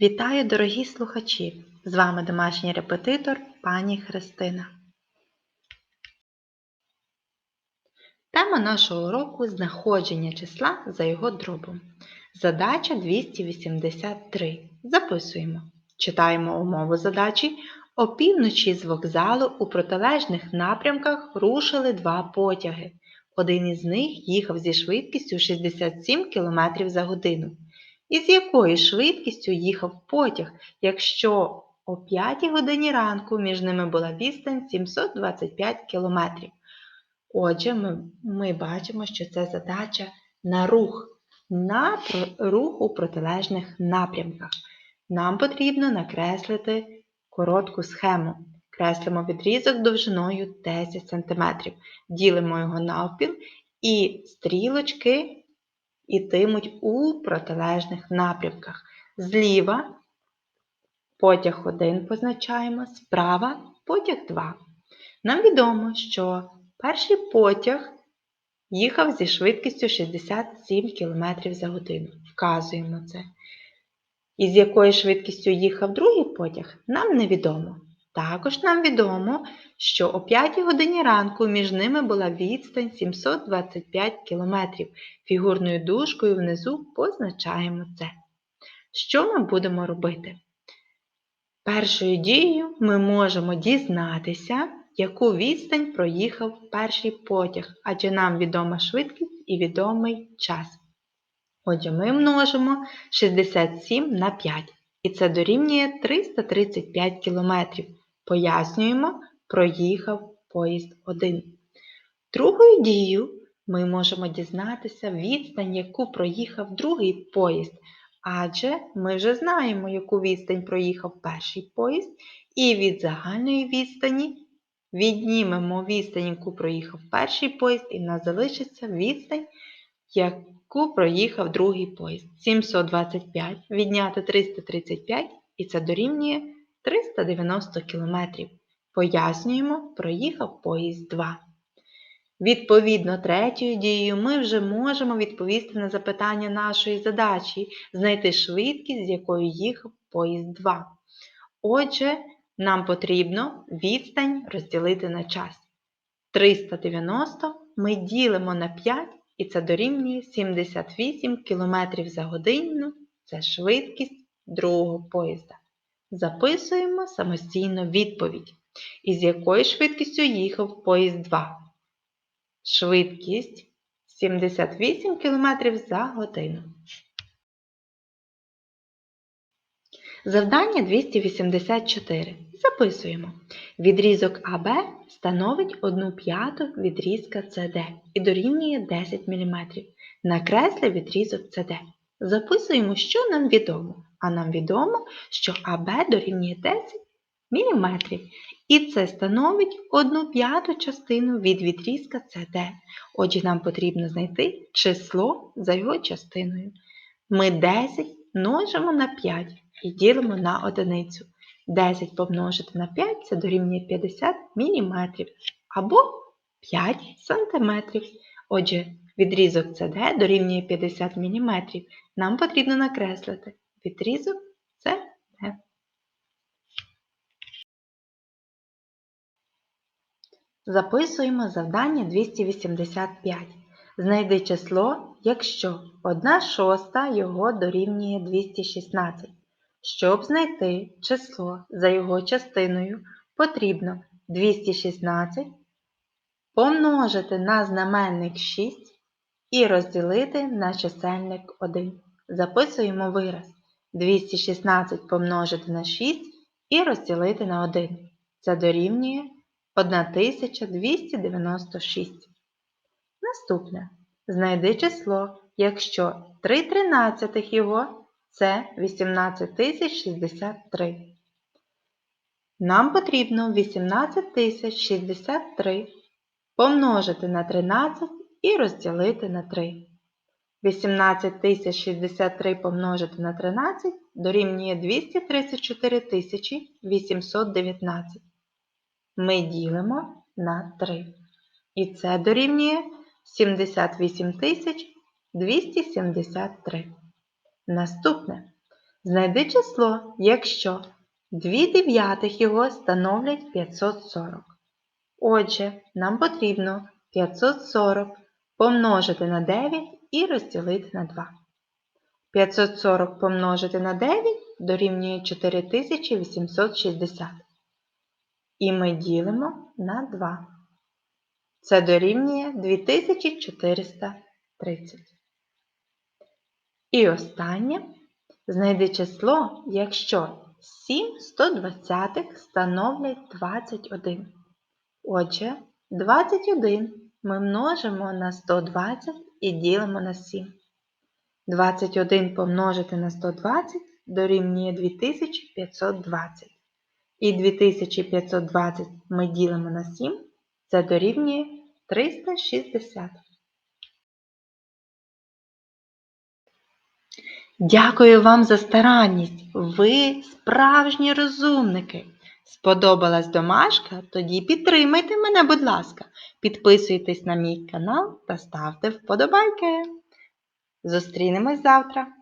Вітаю, дорогі слухачі! З вами домашній репетитор пані Христина. Тема нашого уроку знаходження числа за його дробом. Задача 283. Записуємо. Читаємо умову задачі. Опівночі з вокзалу у протилежних напрямках рушили два потяги. Один із них їхав зі швидкістю 67 км за годину. І з якою швидкістю їхав потяг, якщо о 5 годині ранку між ними була відстань 725 км. Отже, ми, ми бачимо, що це задача на рух, на рух у протилежних напрямках. Нам потрібно накреслити коротку схему. Креслимо відрізок довжиною 10 см, ділимо його навпіл і стрілочки ітимуть у протилежних напрямках. Зліва потяг 1 позначаємо, справа потяг 2. Нам відомо, що перший потяг їхав зі швидкістю 67 км за годину. Вказуємо це. І з якою швидкістю їхав другий потяг, нам невідомо. Також нам відомо, що о 5 годині ранку між ними була відстань 725 км. Фігурною дужкою внизу позначаємо це. Що ми будемо робити? Першою дією ми можемо дізнатися, яку відстань проїхав перший потяг, адже нам відома швидкість і відомий час. Отже, ми множимо 67 на 5, і це дорівнює 335 км. Пояснюємо, проїхав поїзд 1. Другою дією ми можемо дізнатися відстань, яку проїхав другий поїзд, адже ми вже знаємо, яку відстань проїхав перший поїзд, і від загальної відстані віднімемо відстань, яку проїхав перший поїзд, і в нас залишиться відстань, яку проїхав другий поїзд. 725 відняти 335, і це дорівнює 390 км. Пояснюємо, проїхав поїзд 2. Відповідно, третьою дією ми вже можемо відповісти на запитання нашої задачі, знайти швидкість, з якою їхав поїзд 2. Отже, нам потрібно відстань розділити на час. 390 ми ділимо на 5, і це дорівнює 78 км за годину це швидкість другого поїзда. Записуємо самостійно відповідь. Із якою швидкістю їхав поїзд 2. Швидкість 78 км за годину. Завдання 284. Записуємо. Відрізок АБ становить 1 п'яту відрізка CD і дорівнює 10 мм. Накресли відрізок CD. Записуємо, що нам відомо. А нам відомо, що АБ дорівнює 10 мм. І це становить 1 п'яту частину від відрізка CD. Отже, нам потрібно знайти число за його частиною. Ми 10 множимо на 5 і ділимо на одиницю. 10 помножити на 5 це дорівнює 50 мм або 5 см. Отже, відрізок CD дорівнює 50 мм. Нам потрібно накреслити відрізок CD. Записуємо завдання 285. Знайди число, якщо 1 шоста його дорівнює 216. Щоб знайти число за його частиною, потрібно 216 помножити на знаменник 6 і розділити на чисельник 1. Записуємо вираз. 216 помножити на 6 і розділити на 1. Це дорівнює 1296. Наступне. Знайди число, якщо 3 тринадцятих його це 18063. Нам потрібно 18063 помножити на 13 і розділити на 3. 18063 помножити на 13 дорівнює 234 819. Ми ділимо на 3. І це дорівнює 78 273. Наступне. Знайди число, якщо 2 дев'ятих його становлять 540. Отже, нам потрібно 540 помножити на 9 і розділити на 2. 540 помножити на 9 дорівнює 4860. І ми ділимо на 2. Це дорівнює 2430. І останнє. Знайди число, якщо 7 120 становлять 21. Отже, 21 ми множимо на 120 і ділимо на 7. 21 помножити на 120 дорівнює 2520. І 2520 ми ділимо на 7, це дорівнює 360. Дякую вам за старанність. Ви справжні розумники. Сподобалась домашка? Тоді підтримайте мене, будь ласка. Підписуйтесь на мій канал та ставте вподобайки. Зустрінемось завтра!